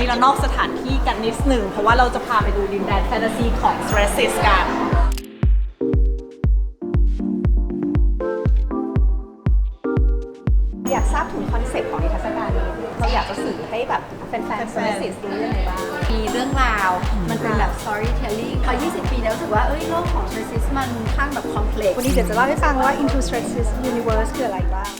นี้เรานอกสถานที่กันนิดหนึ่ง เพราะว่าเราจะพาไปดูดินแดนแฟนตาซีของ s t r e s s i s กันอยากทราบถึงคอนเซ็ปต์ของนิทรรศการนี้เราอยากจะสื่อให้แบบแฟนๆแฟเซอนร์ๆซิสรู้ยังไงบ้าง มีเรื่องราว มันเป็นแบบ storytelling พอ 20 ปีแล้วรู้สึกว่า เอ้ย โลกของ Tracis มันค่อนข้างแบบ complex วันนี้เดี๋ยวจะเล่าให้ฟังว่า Into Stresses Universe คืออะไรบ้างพี่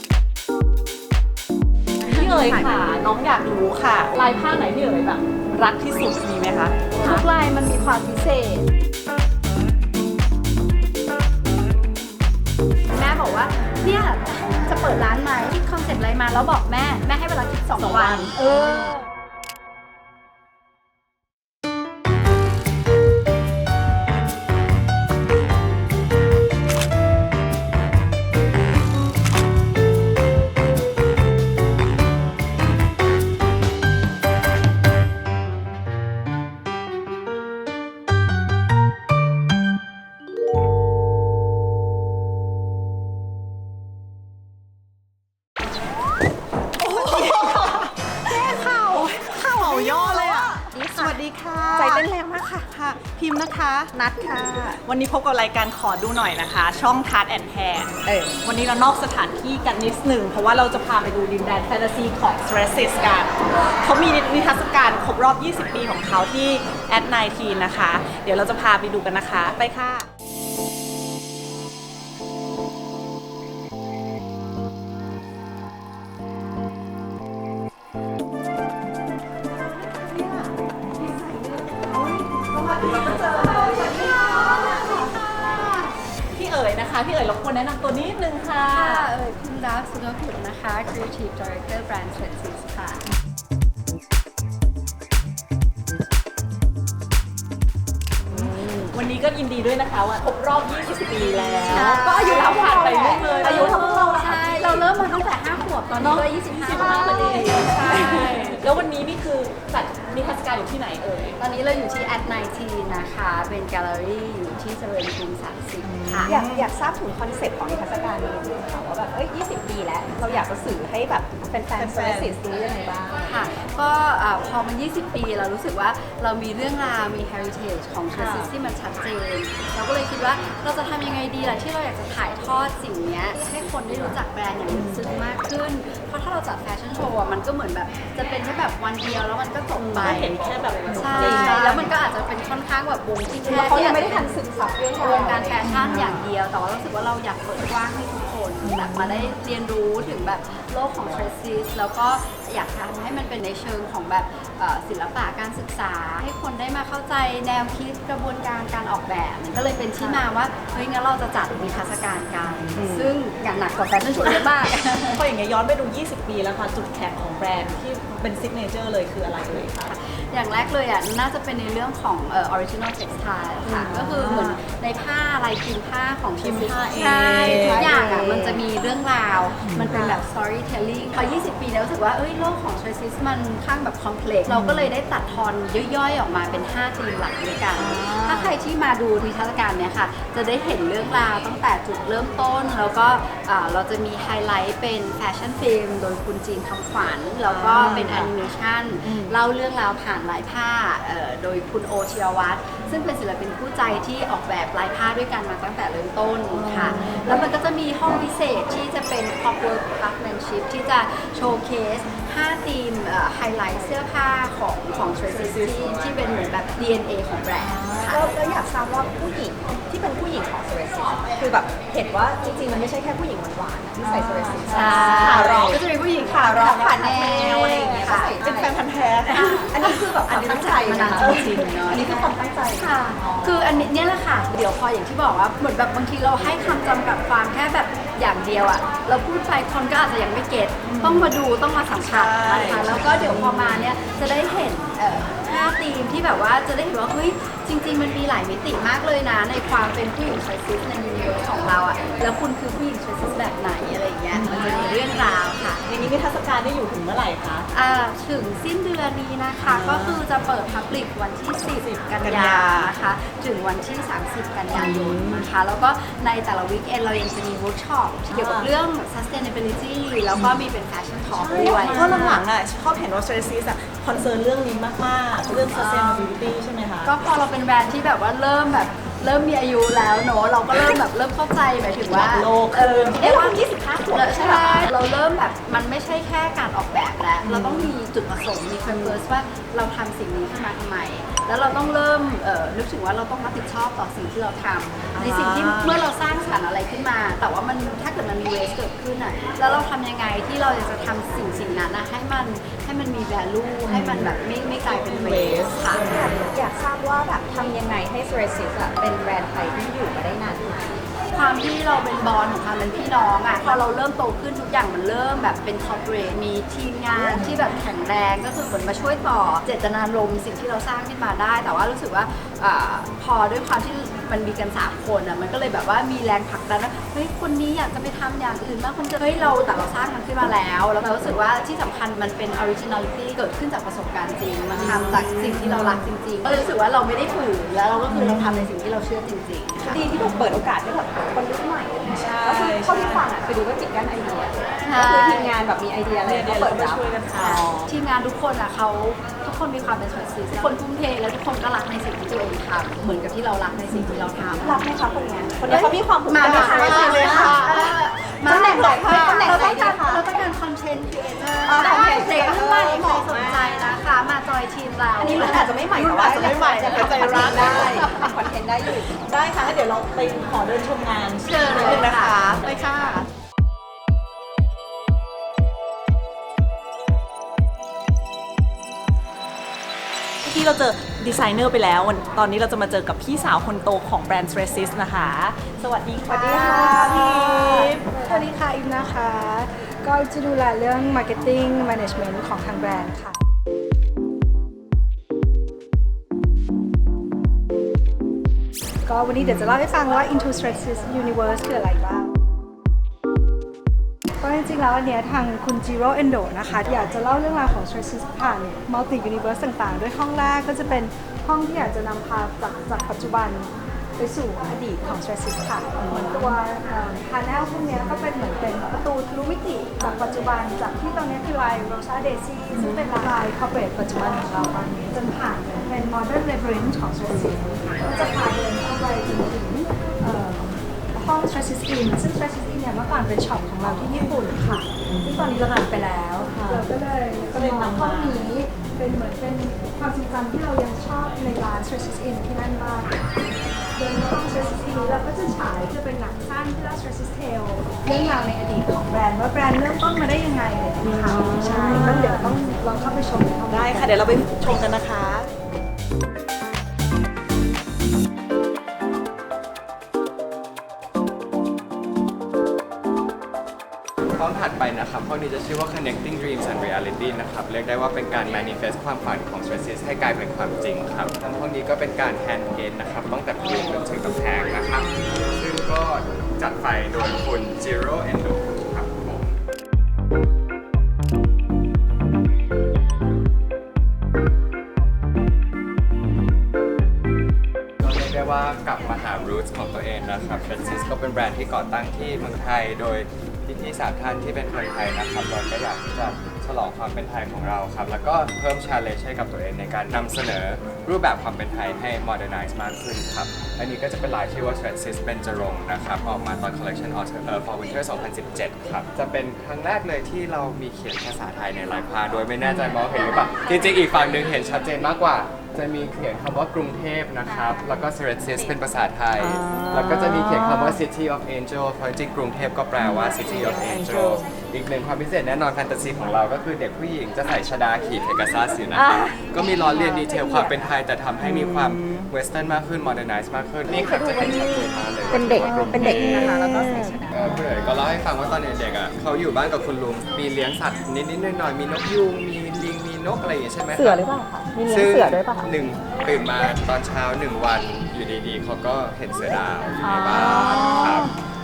เอ๋ยค่ะ น้องอยากรู้ค่ะ ลายผ้าไหนพี่เอ๋ยแบบ รักที่สุดมีไหมคะ ทุกลายมันมีความพิเศษ แม่บอกว่า เนี่ยจะเปิดร้านไหมคิดคอนเซ็ปต์อะไรมาแล้วบอกแม่ แม่ให้เวลาคิดสอง2วัวันนเออ วันนี้พบกับรายการขอดูหน่อยนะคะ ช่องทาร์ตแอนแทนเออวันนี้เรานอกสถานที่กันนิดหนึ่ง เพราะว่าเราจะพาไปดูดินแดนแฟนตาซีของ s t r e s s i s กันเขามีนิทรรศการครบรอบ 20 ปีของเขาที่แอด19นะคะ เดี๋ยวเราจะพาไปดูกันนะคะ ไปค่ะ พี่เอ๋ยรบกวนแนะนำตัวนิดนึงค่ะค่ะเออคุณรักสุนทรกุลนะคะ Creative Director Brand Tracis ค่ะ วันนี้ก็ยินดีด้วยนะคะว่าครบรอบ 20 ปีแล้ว ใช่ ก็อายุเราผ่านไปเรื่อยเลยอายุเท่าพวกเราอะใช่ เราเริ่มมาตั้งแต่ 5 ขวบตอนนี้ก็25พอดีใช่ แล้ววันนี้นี่คือจัด นิทรรศการอยู่ที่ไหนเอ่ย ตอนนี้เราอยู่ที่ at 19นะคะ เป็นแกลเลอรี่อยู่ที่เจริญกรุง30 ค่ะ อยากอยากทราบถึงคอนเซ็ปต์ของนิทรรศการนี้ค่ะว่าแบบเอ้ย20 ปีแล้ว เราอยากจะสื่อให้แบบแฟนๆเซอร์ซิสรู้ยังไงบ้างค่ะ ก็อ่าพอมัน 20 ปีเรารู้สึกว่าเรามีเรื่องราวมี heritage ของ t r a c i s ที่มันชัดเจน ว่าเราจะทำยังไงดีล่ะที่เราอยากจะถ่ายทอดสิ่งเนี้ยให้คนได้รู้จักแบรนด์อย่างลึกซึ้งมากขึ้น เพราะถ้าเราจัดแฟชั่นโชว์อะมันก็เหมือนแบบ จะเป็นแค่แบบวันเดียวแล้วมันก็จบไปเห็นแค่แบบใช่แล้วมันก็อาจจะเป็นค่อนข้างแบบวงที่แคแล้วบเขายังไม่ได้ทันซึมซับเรื่องวงการแฟชั่นอย่างเดียว แต่ว่ารู้สึกว่าเราอยากเปิดกว้างให้ทุกคนแบบมาได้เรียนรู้ถึงแบบ โลกของ t r a c i s แล้วก็อยากทำให้มันเป็นในเชิงของแบบเอ่อศิลปะการศึกษา ให้คนได้มาเข้าใจแนวคิดกระบวนการการออกแบบมันก็เลยเป็นที่มาว่าเฮ้ยงั้นเราจะจัดมีเทรรศการกันซึ่งงานหนักกว่าแฟชั่นโชว์เยอะมากพออย่างเงี้ยย้อนไปดู 20 ปีแล้วค่ะจุดแข็งของแบรนด์ที่เป็นซิกเนเจอร์เลยคืออะไรเลยคะอย่างแรกเลยอะน่าจะเป็นในเรื่องของเอ่อ original textile ค่ะอืมก็คือเหมือนในผ้าลายพิมพ์ผ้าของพิมพ์ผ้าเองใช่ทุกอย่างอะมันจะมีเรื่องราว มันเป็นแบบ storytelling พอ 20 ปีแล้วรู้สึกว่าเอ้ยโลกของ Tracis มันค่อนข้างแบบ complex เราก็เลยได้ตัดทอนย่อยๆ ออกมาเป็น 5 ธีมหลักด้วยกัน ถ้าใครที่มาดูนิทรรศการเนี่ยค่ะ จะได้เห็นเรื่องราวตั้งแต่จุดเริ่มต้น แล้วก็อ่าเราจะมีไฮไลท์เป็นแฟชั่นฟิล์มโดยคุณจีนคำขวัญแล้วก็เป็นแอนิเมชันเล่าเรื่องราวผ่านลายผ้าเอ่อโดยคุณโอชิรวัตร ซึ่งเป็นศิลปินคู่ใจที่ออกแบบลายผ้าด้วยกันมาตั้งแต่เริ่มต้นค่ะ แล้วมันก็จะมีห้องพิเศษที่จะเป็น pop work craftsmanship ที่จะโชว์เคส 5ธีมไฮไลท์เสื้อผ้าของของ Tracy ที่ที่เป็นเหมือนแบบ DNA ของแบรนด์ค่ะแล้วแล้วอยากทราบว่าผู้หญิงที่เป็นผู้หญิงของเซอร์ซิสคือแบบเห็นว่าจริงๆ มันไม่ใช่แค่ผู้หญิงหวานๆนะที่ใส่เซอร์ซิสใช่ขาร้องก็จะมีผู้หญิงขาร้องขาขาแนแนววอะอะไรไรอย่ย่างงอาเงี้เงี้ยยค่ะใส่เป็นแฟนพันธ์แท้ค่ะอันนี้คือแบบความตั้งใจมันนะนานจริงๆเนาะอันนี้คือความตั้งใจค่ะ คืออันนี้เนี่ยแหละค่ะเดี๋ยวพออย่างที่บอกว่าเหมือนแบบบางทีเราให้คำจำกัดความแค่แบบอย่างเดียวอะเราพูดไปคนก็อาจจะยังไม่เก็ตต้องมาดูต้องมาสัมผัสนะคะแล้วก็เดี๋ยวพอมาเนี่ยจะได้เห็นเอ่อห้า5ธีมที่แบบว่าจะได้เห็นว่าเฮ้ยจริง ๆ มันมีหลายมิติมากเลยนะในความเป็นผู้หญิงชอยซิสในยูนิเวิร์สของเราอะแล้วคุณคือผู้หญิงชอยซิสแบบไหน นี้นิทรรศการได้อยู่ถึงเมื่อไหร่คะ อ่าถึงสิ้นเดือนนี้นะคะ ก็คือจะเปิดพับลิกวันที่ 10 กันกันยายานะคะ ถึงวันที่ 30 กันยายนนะคะ แล้วก็ในแต่ละวีคเอนเรายังจะมีเวิร์กช็อปเกี่ยวกับเรื่อง sustainability แล้วก็มีเป็น fashion talk ด้วยเพราะหลังๆอะชอบเห็นว่า Strategies อะคอนเซิร์นเรื่องนี้มากๆ เรื่อง sustainability ใช่ไหมคะ ก็พอเราเป็นแบรนด์ที่แบบว่าเริ่มแบบ เริ่มมีอายุแล้วเนอะเราก็เริ่มแบบเริ่มเข้าใจหมายถึงว่ารักโลกเออเอ๊ะเราเพิ่ง25ขวบใช่ไหมเราเริ่มแบบมันไม่ใช่แค่การออกแบบแล้ว เราต้องมีจุดประสงค์มี purpose ว่าเราทำสิ่งนี้ขึ้นมาทำไม แล้วเราต้องเริ่มเอ่อนึกถึงว่าเราต้องรับผิดชอบต่อสิ่งที่เราทำในสิ่งที่เมื่อเราสร้างสรรค์อะไรขึ้นมา แต่ว่ามันถ้าเกิดมันมีเวสเกิดขึ้นอะแล้วเราทำยังไงที่เราจะทำสิ่งสิ่งนั้นนะให้มัน ให้มันมี value ให้มันแบบไม่ไม่กลายเป็นเวสค่ะอยากอยากทราบว่าแบบทำยังไงให้ s r e s i s อะเป็นแบรนด์ไทยที่อยู่มาได้นานขนาดนี้ความที่เราเป็นบอลของความเป็นพี่น้องอะพอเราเริ่มโตขึ้นทุกอย่างมันเริ่มแบบเป็นคอร์เปอเรทมีทีมงานที่แบบแข็งแรงก็คือเหมือนมาช่วยต่อเจตนารมณ์สิ่งที่เราสร้างขึ้นมาได้ แต่ว่ารู้สึกว่าอาพอด้วยความที่มันมีกันสามคนอะมันก็เลยแบบว่ามีแรงผลักดันว่า เฮ้ยคนนี้อยากจะไปทำอย่างอื่นมากคนจะเฮ้ยเราแต่เราสร้างมันขึ้นมาแล้ว แล้วเรารู้สึกว่าที่สำคัญมันเป็นออริจินอลิตี้เกิดขึ้นจากประสบการณ์จริง มันทำจากสิ่งที่เรารักจริงๆก็เลยรู้สึกว่าเราไม่ได้ฝืนแล้วเราก็คือเราทำในสิ่งที่เราเชื่อจริงๆค่ะ ดีที่ถูกเปิดโอกาสให้แบบคนรุ่นใหม่ใช่ ก็คือเท่าที่ฟังอะคือดูว่าจิตด้านไอเดีย ใช่ ก็คือทีมงานแบบมีไอเดียอะไรเดี๋ยวก็เดี๋ยวเปิเราดมารับช่วยกันค่ะทีมงานทุกคนอะเขาทุกคนมีความเป็นชอยซิสทุกคนทุ่มเทและทุกคนก็รักในสิ่งที่ตัวเองทำเหมือนกับที่เรารักในสิ่งที่เราทำ รับไหมคะคนเนี้ยคนเนี้ยเขามีความภูมิใจมามากค่ะเลยค่ะมาตำแหน่งไหนคะตำแหน่งเราไหนต้องดีการคะเราต้องการคอนเทนต์ครีเอเตอร์อ๋อ content เด็กรุ่นใหม่เหใครมาะสนมากใจนะคะ มาจอยทีมเราอันนี้รุ่นอาจจะไม่ใหม่รุ่นอาจจะไม่ใหม่แต่ทำใจคอนเทรักนต์ได้ทำคอนเทนต์ได้อยู่ ได้ค่ะงั้นเดี๋ยวเราไปขอเดินชมงานเชิญเลย นิดนึงนะคะค่ะไปค่ะ ที่เราเจอดีไซเนอร์ไปแล้ววันตอนนี้เราจะมาเจอกับพี่สาวคนโตของแบรนด์ s t r e s s i s นะคะ สวัสดีค่ะสวัสดีค่ะพี่อีฟสวัสดีค่ะอิมนะคะ ก็จะดูแลเรื่อง Marketing Management ของทางแบรนด์ค่ะ ก็วันนี้เดี๋ยวจะเล่าให้ฟังว่า Into Stresses Universe คืออะไรบ้างก็จ ริงๆแล้วอันเนี้ยทางคุณจิโร่เอนโดนะคะ อยากจะเล่าเรื่องราวของ Stresses ผ่าน Multi Universe ต่างๆ ด้วยห้องแรกก็จะเป็นห้องที่อยากจะนำพาจากจากปัจจุบันไปสู่อดีตของ Stresses ค่ะเหมือนตัวพาแนลพวกเนี้ยก็เป็นเหมือนเป็นประตูทะลุมิติจากปัจจุบันจากที่ตรงเนี้คือลาย Rosa Daisy ซึ่งเป็นลาย corporate ปัจจุบันของเราตอนนี้จนผ่านเป็น Modern Labyrinth ของ Stresses ก็จะพาเดินเข้าไปถึงห้อง Stresses In ซึ่ง Stresses เนี่ยเมื่อก่อนเป็นช็อปของเราที่ญี่ปุ่นค่ะซึ่งตอนนี้เราปิดไปแล้วเราก็เลยก็เลยมองนำมาห้องนี้เป็นเหมือนเป็นความทรงจำที่เรายังชอบในร้าน Stresses In ที่นั่นมากเดินมาห้อง Stresses In เราก็จะฉายจะเป็นหนังสั้นที่เล่า Stresses Tale เรื่องราวในอดีตของแบรนด์ว่าแบรนด์เริ่มต้นมาได้ยังไงเลยนะคะใช่ก็เดี๋ยวต้องลองเข้าไปชมในห้องได้ค่ะเดี๋ยวเราไปชมกันนะคะ ห้องนี้จะชื่อว่า connecting dreams and reality นะครับ เรียกได้ว่าเป็นการ manifest ความฝันของ Stresses ให้กลายเป็นความจริงครับทั้งห้องนี้ก็เป็นการ hand paint นะครับตั้งแต่พื้นจนถึงกำแพงนะครับ ซึ่งก็จัดไฟโดยคุณ Zero Endo ครับผมก็เรียกได้ว่ากลับมาหา roots ของตัวเองนะครับ f r a n c i s ก็เป็นแบรนด์ที่ก่อตั้งที่เมืองไทยโดย พี่ๆสามท่านที่เป็นคนไทยนะครับเราก็อยากที่จะฉลองความเป็นไทยของเราครับ แล้วก็เพิ่ม challenge ให้กับตัวเองในการนำเสนอรูปแบบความเป็นไทยให้ modernize มากขึ้นครับ อันนี้ก็จะเป็นลายชื่อว่า Francis เบนจรงค์นะครับ ออกมาตอน collection Autumn เอ่อ fall winter 2017 ครับ จะเป็นครั้งแรกเลยที่เรามีเขียนภาษาไทยในลายผ้าโดยไม่แน่ใจมองเห็นหรือเปล่าจริงๆอีกฝั่งหนึ่งเห็นชัดเจนมากกว่า จะมีเขียนคำว่ากรุงเทพนะครับ แล้วก็ s e r e n c i s เป็นภาษาไทย แล้วก็จะมีเขียนคำว่า City of Angel เพราะจริงๆกรุงเทพก็แปลว่า City of Angel อีกหนึ่งความพิเศษแน่นอนแฟนตาซีของเราก็คือเด็กผู้หญิงจะใส่ชดาขี่เพกาซัสอยู่นะครับ ก็มีล้อเลียนดีเทลความเป็นไทยแต่ทำให้มีความเวสเทิร์นมากขึ้นโมเดิร์นไนซ์มากขึ้นนี่ครับจะเห็นชัดเจนมากเลยเป็นเด็กว่ากรุงเป็นเด็กทพนะคะแล้วก็ใส่ชดาเออคุณเอ๋ยก็เล่าให้ฟังว่าตอนเด็กๆอะเขาอยู่บ้านกับคุณลุงมีเลี้ยงสัตว์นิดๆหน่อยๆมีนกยูงมีลิงมีนกอะไรอย่างเงี้ยใช่ไหมคบเสือหรือเปล่าคะ มีเลี้ยงซึ่งเสือด้วยป่ะคะ หนึ่งตื่นมาตอนเช้าหนึ่งวันอยู่ดีๆเขาก็เห็นเสือดาวอยู่ในบ้านครับ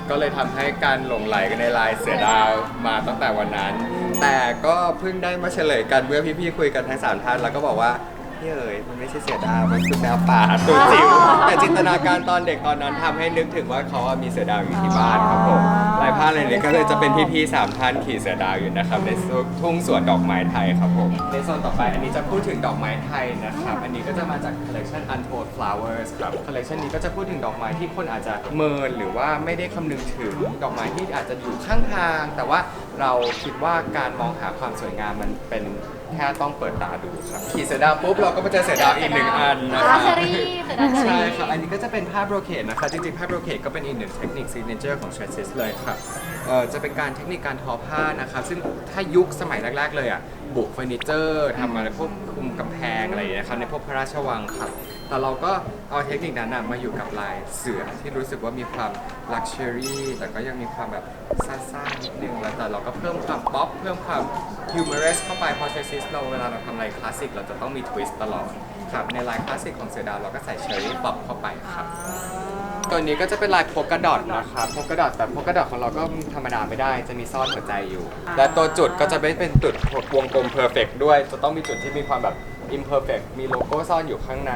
ก็เลยทำให้การหลงไหลกันในลายเสือดาวมาตั้งแต่วันนั้น แต่ก็เพิ่งได้มาเฉลยกันเมื่อพี่ๆคุยกันทั้งสามท่านแล้วก็บอกว่า พี่เอ๋ยมันไม่ใช่เสือดาวมันคือแมวป่าตัวจิ๋วแต่จินตนาการตอนเด็กตอนนั้นทำให้นึกถึงว่าเขาอะมีเสือดาวอยู่ที่บ้านครับผมลายผ้าอะไรเนี่ยก็เลยจะเป็นพี่ๆสามท่านขี่เสือดาวอยู่นะครับในทุ่งสวนดอกไม้ไทยครับผมในโซนต่อไปอันนี้จะพูดถึงดอกไม้ไทยนะครับอันนี้ก็จะมาจาก collection Untold Flowers ครับ collection นี้ก็จะพูดถึงดอกไม้ที่คนอาจจะเมินหรือว่าไม่ได้คำนึงถึงดอกไม้ที่อาจจะอยู่ข้างทาง แต่ว่าเราคิดว่าการมองหาความสวยงามมันเป็นแค่ต้องเปิดตาดูครับขี่เสือดาวปุ๊บเราก็มาเจอเสือดาวอีกหนึ่งอันนะครับเชอรี่เสือดาวเชอรี่ใช่ครับอันนี้ก็จะเป็นผ้าโบรเ e นะคะจริงๆผ้าโบรเ e ก็เป็นอีกหนึ่งเทคนิคซีเนเจอร์ของ s t r e s s เลยครับเอ่อจะเป็นการเทคนิคการทอผ้านะครับซึ่งถ้ายุคสมัยแรก ๆ เลยอะบุกเฟอร์นิเจอร์ทำอะไรพวกคุมกำแพงอะไรอย่างเงี้ยครับในพวกพระราชวังครับ แต่เราก็เอาเทคนิคนั้นน่ะมาอยู่กับลายเสือที่รู้สึกว่ามีความลักชัวรี่แต่ก็ยังมีความแบบซ่าๆนิดนึงแล้วแต่เราก็เพิ่มความป๊อปเพิ่มความฮิวเมอรัสเข้าไปเพราะเชซิสเราเวลาเราทำลายคลาสสิกเราจะต้องมีทวิสต์ตลอดครับในลายคลาสสิกของเสือดาวเราก็ใส่เชอรี่ป๊อปเข้าไปครับตัวนี้ก็จะเป็นลายโพกดอทนะครับโพกดอทแต่โพกดอทของเราก็ธรรมดาไม่ได้จะมีซ่อนหัวใจอยู่ และตัวจุดก็จะไม่เป็นจุดวงกลมเพอร์เฟกด้วย จะต้องมีจุดที่มีความแบบ imperfect มีโลโก้ซ่อนอยู่ข้างใน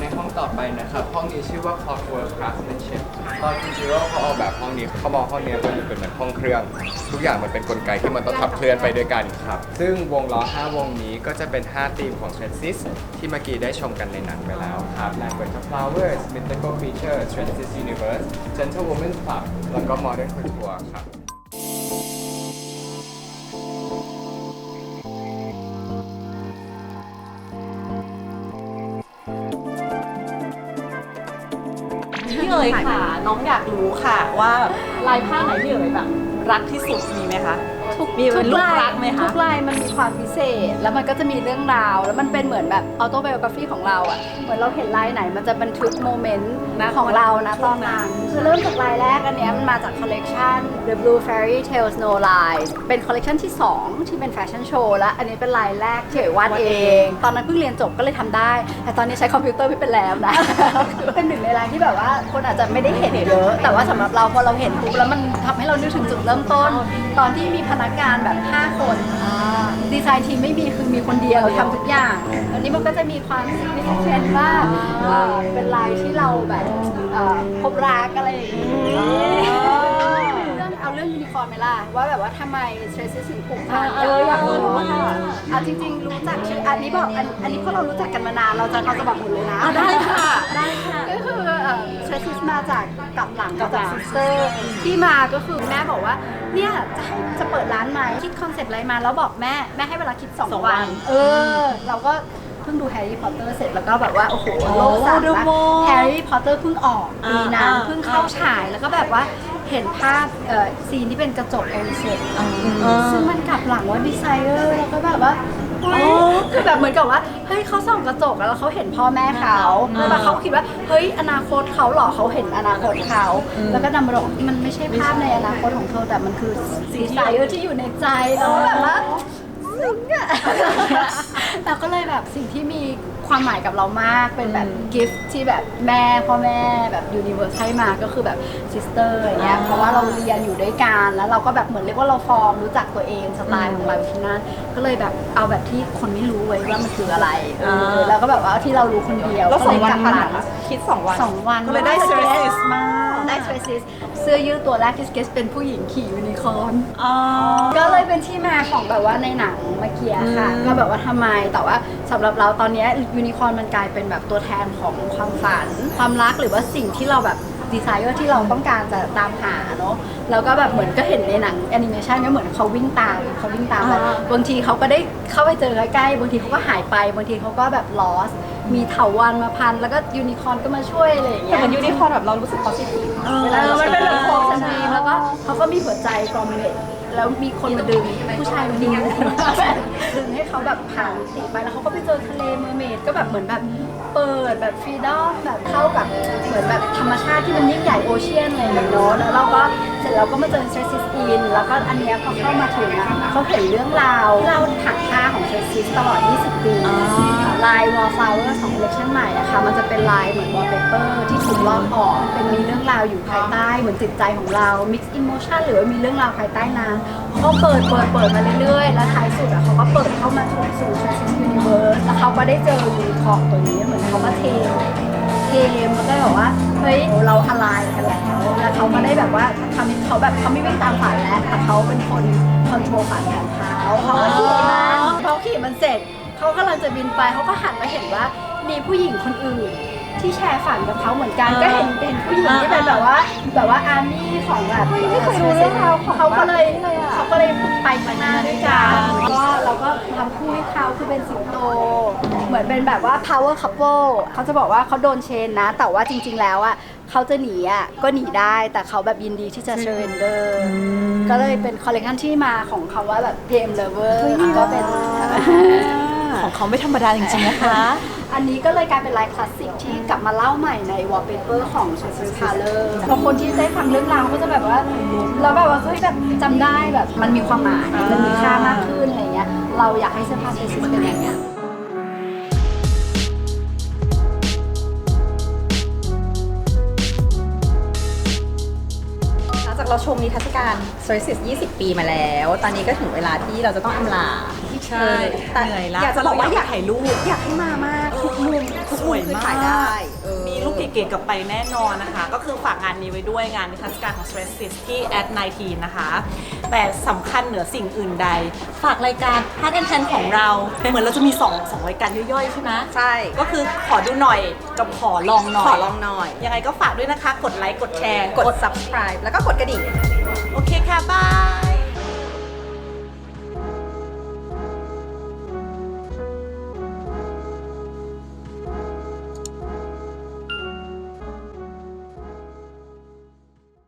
ในห้องต่อไปนะครับ ห้องนี้ชื่อว่า Clockwork Craftsmanship ตอนคุณจิโร่เขาออกแบบห้องนี้เขามองห้องนี้เป็นเป็นเหมือนห้องเครื่อง ทุกอย่างมันเป็นกลไกที่มันต้องขับเคลื่อนไปด้วยกันครับ ซึ่งวงล้อ 5 วงนี้ก็จะเป็น 5 ธีมของ t r a n s i s ที่เมื่อกี้ได้ชมกันในหนังไปแล้วครับ Language of Flowers Mythical Creatures Transis Universe Gentlewoman Club แล้วก็ Modern Couture ครับ เอ๋ยค่ะ น้องอยากรู้ค่ะว่าแบบลายผ้าไหนที่เอ๋ยแบบรักที่สุดมีไหมคะ ทุกมีเป็นลูกลายรักไหมคะ ทุกลายมันมีความพิเศษ แล้วมันก็จะมีเรื่องราว แล้วมันเป็นเหมือนแบบออโตไบโอกราฟีของเราอะ เหมือนเราเห็นลายไหนมันจะบันทึกโมเมนต์นะของเรานะตอนนั้นคือเริ่มจากลายแรกอันเนี้ยมันมาจากคอลเลกชัน The Blue Fairy Tale Snow Lines เป็นคอลเลกชันที่ 2 ที่เป็นแฟชั่นโชว์แล้วอันนี้เป็นลายแรกที่เอ๋ยวาดเอง ตอนนั้นเพิ่งเรียนจบก็เลยทำได้ แต่ตอนนี้ใช้คอมพิวเตอร์ไม่เป็นแล้วนะ เป็นหนึ่งในลายที่แบบว่าคนอาจจะไม่ได้เห็นเยอะ แต่ว่าสำหรับเราพอเราเห็นปุ๊บแล้วมันทำให้เรานึกถึงจุดเริ่มต้น ตอนที่มีพนักงานแบบ 5 คนดีไซน์ทีมไม่มีคือมีคนเดียวทำทุกอย่างอันนี้มันก็จะมีความมีเชนว่าเอ่อเป็นลายที่เราแบบเอ่อพบรักอะไรอย่างนี้เรื่องเอาเรื่องยูนิคอร์นไหมล่ะว่าแบบว่าทำไมเทรซิสถึงผูกพันเอออยากรู้ค่ะอะจริง ๆ รู้จักชื่ออันนี้บอกอันอันนี้พวกเรารู้จักกันมานานเราจะเราจะบอกหมดเลยนะได้ค่ะได้ค่ะก็คือเทรซิสมาจากกลับหลังกับจากซิสเตอร์ที่มาก็คือแม่บอกว่าเนี่ยจะให้จะเปิดร้านไหมคิดคอนเซ็ปต์อะไรมาแล้วบอกแม่แม่ให้เวลาคิดสอง2วัวันนเออ เราก็เพิ่งดูแฮร์รี่พอตเตอร์เสร็จแล้วก็แบบว่าโอ้โหโลกสั่นดูละโมแฮร์รี่พอตเตอร์เพิ่งออกปีนั้นอ่าเพิ่งเข้าฉายแล้วก็แบบว่า เห็นภาพเอ่อซีนที่เป็นกระจกเอลิเซตซึ่งมันกลับหลังว่าดีไซเนอร์แล้วก็แบบว่าเฮ้ยคือแบบเหมือนกับว่าเฮ้ยเขาส่องกระจกแล้วเขาเห็นพ่อแม่เขาแล้วแบบเขาคิดว่าเฮ้ยอนาคตเขาเหรอเขาเห็นอนาคตเขาแล้วก็ดำรงมันไม่ใช่ภาพในอนาคตของเธอแต่มันคือดีไซเนอร์ที่อยู่ในใจแล้วแบบว่าซึ้งอะเราก็เลยแบบสิ่งที่มี ความหมายกับเรามากเป็นแบบกิฟต์ที่แบบแม่พ่อแม่แบบยูนิเวอร์สให้มาก็คือแบบซิสเตอร์อย่างเงี้ยเพราะว่าเราเรียนอยู่ด้วยกันแล้วเราก็แบบเหมือนเรียกว่าเราฟอร์มรู้จักตัวเองสไตล์ของเราอยู่ที่นั่นก็เลยแบบเอาแบบที่คนไม่รู้ไว้ว่ามันคืออะไรเออแล้วก็แบบว่าที่เรารู้คนเดียวแล้วสองวันก็เลยกลับผ่านหลังมาคิดสองวันสองวันก็เลยได้เซอร์ซิสมา ได้เทรซิสเสื้อยืดตัวแรกที่สเก็ตเป็นผู้หญิงขี่ยูนิคอร์นอ๋อ ก็เลยเป็นที่มาของแบบว่าในหนังเมื่อกี้ค่ะอืม ก็แบบว่าทำไมแต่ว่าสำหรับเราตอนเนี้ยูนิคอร์นมันกลายเป็นแบบตัวแทนของความฝัน ความรักหรือว่าสิ่งที่เราแบบดีไซเนอร์ที่เราต้องการจะตามหาเนาะแล้วก็แบบเหมือนก็เห็นในหนังแอนิเมชันก็เหมือนเขาวิ่งตามเขาวิ่งตามแบบบางทีเขาก็ได้เข้าไปเจอใกล้ๆบางทีเขาก็หายไปบางทีเขาก็แบบ lost มีเถาวันมาพัน แล้วก็ยูนิคอร์นก็มาช่วยอะไรอย่างแต่เงี้ยเหมือนยูนิคอร์นแบบเรารู้สึก positive เวลาเออเรามันเป็นแบบโฟโฟมมสตรีมแล้วก็เขาก็มีหัวใจกรอมเมดแล้วมีคนมาดึงผู้ชายมาดึงดึงให้เขาแบบผ่านมิติไปแล้วเขาก็ไปเจอทะเลเมอร์เมดก็แบบเหมือนแบบเปิดแบบฟรีดอมแบบเข้ากับเหมือนแบบธรรมชาติที่มันยิ่งใหญ่โอเชียนอะไรอย่างเงี้ยเนาะแล้วเราก็เส ร็จแล้วก็มาเจอเทรซิสอินแล้วก็อันเนี้ยพอเข้ามาถึงอะเขาเห็นเรื่องราวที่เราถักผ้าของเทรซิสตลอด 20 ปีลายวอลฟลาวเวอร์ของคอลเลคชันใหม่อะค่ะมันจะเป็นลายเหมือนวอลเปเปอร์ที่ถูกลอกออกเป็นมีเรื่องราวอยู่ภายใต้เหมือนจิตใจของเรา mix emotion หรือว่ามีเรื่องราวภายใต้นั้นเขาเปิดเปิดเปิดมาเรื่อยๆ แล้วท้ายสุดอะเขาก็เปิดเข้ามาสู่สู่ Traces Universe แล้วเขาก็ได้เจอยูนิคอร์นตัวนี้เหมือนเขาก็เท เกมแล้วก็แบบว่าเฮ้ยเราอะไรกันแล้วแล้วเขาก็ได้แบบว่าทำให้เขาแบบเขาไม่วิ่งตามฝันแล้วแต่เขาเป็นคนคอนโทรลฝันของเขาเขาก็ขี่มันพอขี่มันเสร็จเขากำลังจะบินไปเขาก็หันมาเห็นว่ามีผู้หญิงคนอื่น ที่แชร์ฝันกับเขาเหมือนกัน ก็เห็นเป็นผู้หญิงที่เป็นแบบว่าแบบว่าอาร์มี่ของแบบไม่เคยรู้เรื่องราวของเขาก็เลยแบบนี้เลยอะเขาก็เลยไปข้างหน้าด้วยกันแล้วก็เราก็ทำคู่ให้เขาคือเป็นสิงโต เหมือนเป็นแบบว่า power couple เขาจะบอกว่าเขาโดนเชนนะ แต่ว่าจริง ๆ แล้วอะเขาจะหนีอะก็หนีได้แต่เขาแบบยินดีที่จะ surrender ก็เลยเป็นคอลเลคชันที่มาของคำว่าแบบ PM lover ก็เป็นของเขาไม่ธรรมดาจริงๆนะคะ อันนี้ก็เลยกลายเป็นลายคลาสสิกที่กลับมาเล่าใหม่ใน wallpaper ของ c h a s e Color บางคนที่ได้ฟังเรื่องราวก็จะแบบว่าแล้วแบบว่าเฮ้ยแบบจำได้แบบมันมีความหมายมันมีค่ามากขึ้นอะไรเงี้ยเราอยากให้เสื้อผ้า c h a s e เป็นอย่างเงี้ยหลังจากเราชมนิทรรศการ s o r i s 20 ปีมาแล้ว ตอนนี้ก็ถึงเวลาที่เราจะต้องอำลา ใช่ แต่เหนื่อยละอยากจะบอกว่าเราออยากยากถ่ายรูป อยากให้มามากทุก มุมทุกสมุวมยคือมากถ่ายได้เออ มีรูปเก๋ๆกลับไปแน่นอนนะคะ ก็คือฝากงานนี้ไว้ด้วยงานนิทรรศการของ Stress Sis ที่ at 19นะคะ แต่สำคัญเหนือสิ่งอื่นใด ฝากรายการ Heart and Hand ของเรา เหมือนเราจะมี2งรายการย่อยๆ ใช่ไหมใช่ ก็คือขอดูหน่อยกับขอลองหน่อย ขอลองหน่อย ยังไงก็ฝากด้วยนะคะ กดไลค์ กดแชร์ กด subscribe แล้วก็กดกระดิ่ง โอเคค่ะ บาย